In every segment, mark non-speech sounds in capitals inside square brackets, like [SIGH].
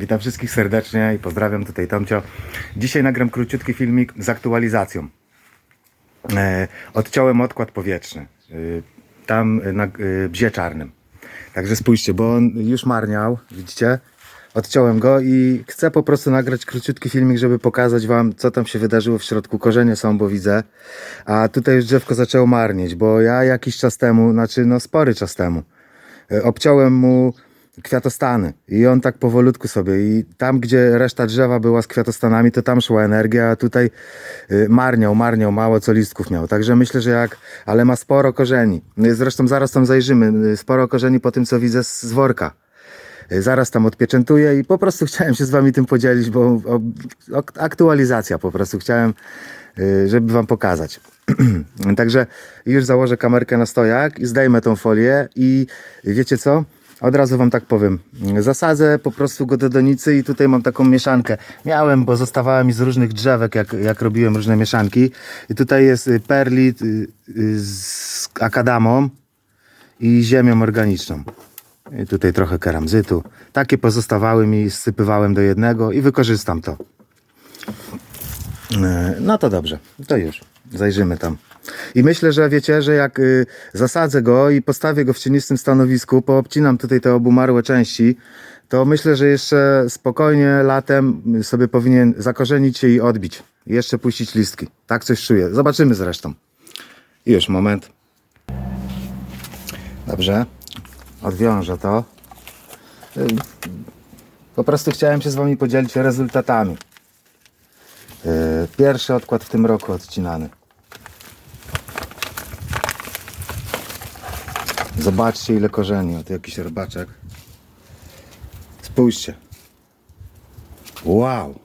Witam wszystkich serdecznie i pozdrawiam tutaj Tomcio. Dzisiaj nagram króciutki filmik z aktualizacją. E, odciąłem odkład powietrzny. E, tam na e, bzie czarnym. Także spójrzcie, bo on już marniał, widzicie? Odciąłem go i chcę po prostu nagrać króciutki filmik, żeby pokazać wam, co tam się wydarzyło w środku. Korzenie są, bo widzę. A tutaj już drzewko zaczęło marnieć, bo ja jakiś czas temu, znaczy no spory czas temu, e, obciąłem mu kwiatostany i on tak powolutku sobie i tam gdzie reszta drzewa była z kwiatostanami to tam szła energia, a tutaj y, marniał, marniał, mało co listków miał, także myślę, że jak, ale ma sporo korzeni, Y, zresztą zaraz tam zajrzymy, Y, sporo korzeni po tym co widzę z, worka. Y, Zaraz tam odpieczętuję i po prostu [LAUGHS] chciałem się z wami tym podzielić, bo o, o, aktualizacja po prostu chciałem, żeby wam pokazać. [CLEARS THROAT] Także już założę kamerkę na stojak i zdejmę tą folię i wiecie co? Od razu wam tak powiem. Zasadzę po prostu go do donicy i tutaj mam taką mieszankę. Miałem, bo zostawała mi z różnych drzewek, jak, jak robiłem różne mieszanki. I tutaj jest y, perlit y, y, z akadamą i ziemią organiczną. I tutaj trochę keramzytu. Takie pozostawały mi, sypywałem do jednego i wykorzystam to. No to dobrze, to już. Zajrzymy tam. I myślę, że wiecie, że jak y, zasadzę go i postawię go w cienistym stanowisku, poobcinam tutaj te obumarłe części, to myślę, że jeszcze spokojnie latem sobie powinien zakorzenić się i odbić. Jeszcze puścić listki. Tak coś czuję. Zobaczymy zresztą. Już, moment. Dobrze. Odwiążę to. Y, Po prostu chciałem się z wami podzielić rezultatami. Yy, Pierwszy odkład w tym roku odcinany. Zobaczcie ile korzeni. Oto jakiś robaczek. Spójrzcie. Wow.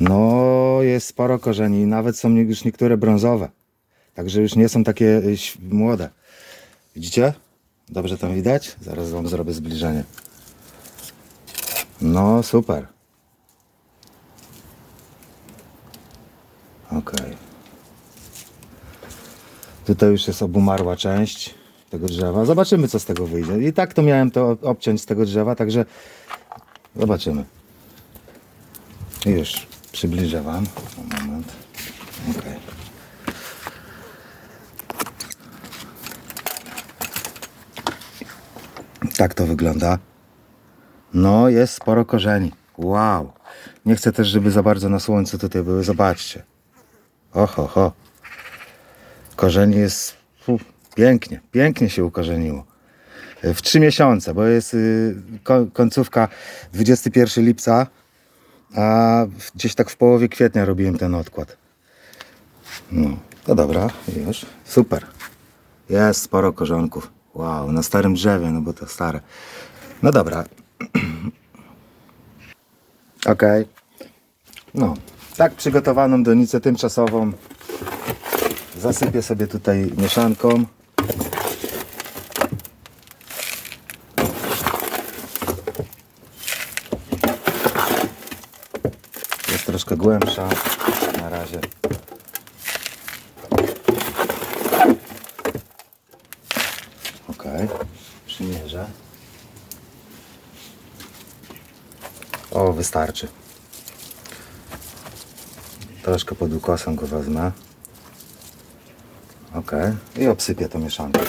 No jest sporo korzeni. Nawet są już niektóre brązowe. Także już nie są takie y, młode. Widzicie? Dobrze tam widać? Zaraz wam zrobię zbliżenie. No super. Okej. Tutaj już jest obumarła część tego drzewa. Zobaczymy, co z tego wyjdzie. I tak to miałem to obciąć z tego drzewa, także zobaczymy. Już przybliżę Wam. Moment. Okej. Tak to wygląda. No, jest sporo korzeni. Wow. Nie chcę też, żeby za bardzo na słońcu tutaj były. Zobaczcie. Oho, ho. Korzeń jest fu, pięknie, pięknie się ukorzeniło. W trzy miesiące, bo jest y, ko- końcówka 21 lipca, a gdzieś tak w połowie kwietnia robiłem ten odkład. No, to dobra, już. Super. Jest sporo korzonków. Wow, na starym drzewie, no bo to stare. No dobra. [CLEARS THROAT] Okej. No, tak przygotowaną donicę tymczasową zasypię sobie tutaj mieszanką. Jest troszkę głębsza na razie. Ok, przymierzę. O, wystarczy. Troszkę pod ukosem go wezmę. I obsypię to mieszankę.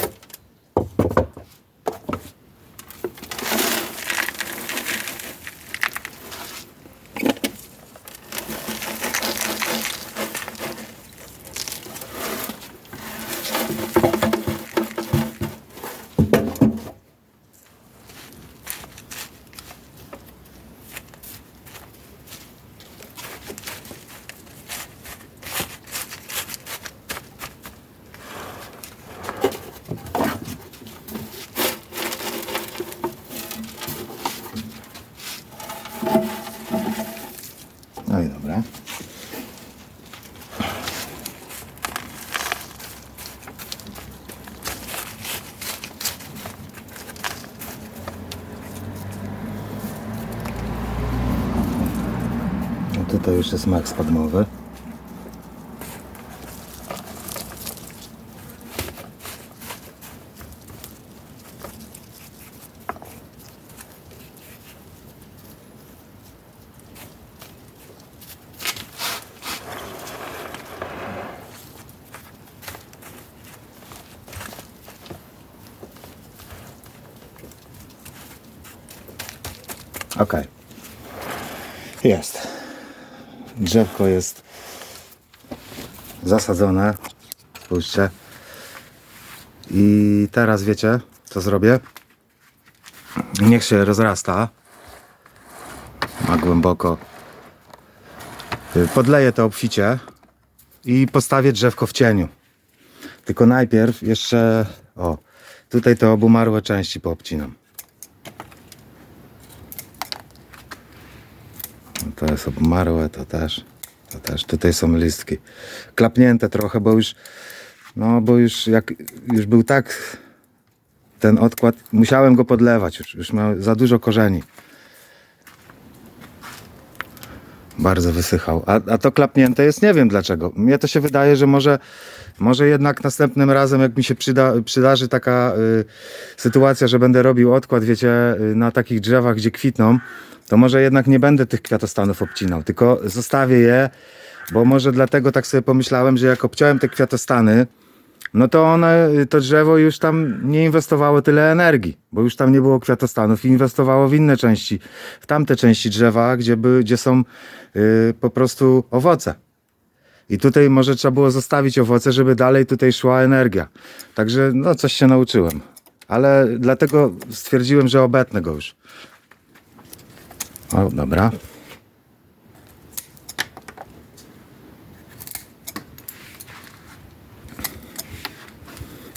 Tutaj już jest mak spadmowy. Ok. Jest. Drzewko jest zasadzone. Spójrzcie. I teraz wiecie, co zrobię? Niech się rozrasta. Ma głęboko. Podleję to obficie i postawię drzewko w cieniu. Tylko najpierw jeszcze, o, tutaj te obumarłe części poobcinam. To jest obumarłe, to też, to też. Tutaj są listki. Klapnięte trochę, bo już, no bo już jak, już był tak ten odkład, musiałem go podlewać już, już miał za dużo korzeni. Bardzo wysychał. A, a to klapnięte jest, nie wiem dlaczego. Mnie to się wydaje, że może, może jednak następnym razem, jak mi się przyda, przydarzy taka y, sytuacja, że będę robił odkład, wiecie, y, na takich drzewach, gdzie kwitną, to może jednak nie będę tych kwiatostanów obcinał, tylko zostawię je, bo może dlatego tak sobie pomyślałem, że jak obciąłem te kwiatostany, no to one, to drzewo już tam nie inwestowało tyle energii, bo już tam nie było kwiatostanów inwestowało w inne części, w tamte części drzewa, gdzie, by, gdzie są y, po prostu owoce. I tutaj może trzeba było zostawić owoce, żeby dalej tutaj szła energia. Także no coś się nauczyłem. Ale dlatego stwierdziłem, że obetnę go już. O, dobra.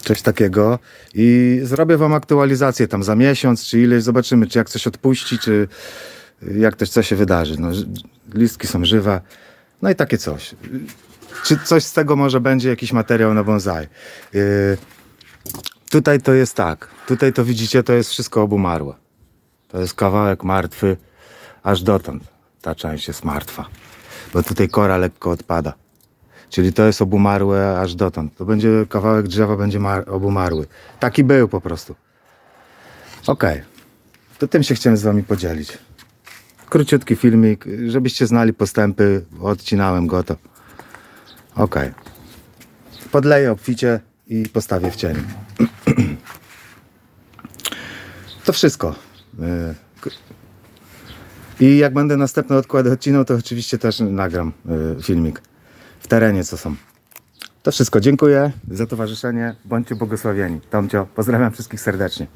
Coś takiego i zrobię wam aktualizację tam za miesiąc, czy ileś, zobaczymy, czy jak coś odpuści, czy jak też co się wydarzy. No, listki są żywe, no i takie coś. Czy coś z tego może będzie jakiś materiał na bonsai. Yy, tutaj to jest tak, tutaj to widzicie, to jest wszystko obumarłe. To jest kawałek martwy, aż dotąd ta część jest martwa, bo tutaj kora lekko odpada. Czyli to jest obumarłe aż dotąd. To będzie kawałek drzewa będzie mar- obumarły. Taki był po prostu. Okej. To tym się chciałem z wami podzielić. Króciutki filmik, żebyście znali postępy. Odcinałem go to. Okej. Podleję obficie i postawię w cieniu. [CLEARS THROAT] to wszystko. Y, I jak będę następne odkłady odcinał, to oczywiście też nagram y, filmik w terenie, co są. To wszystko. Dziękuję za towarzyszenie. Bądźcie błogosławieni. Tomcio, pozdrawiam wszystkich serdecznie.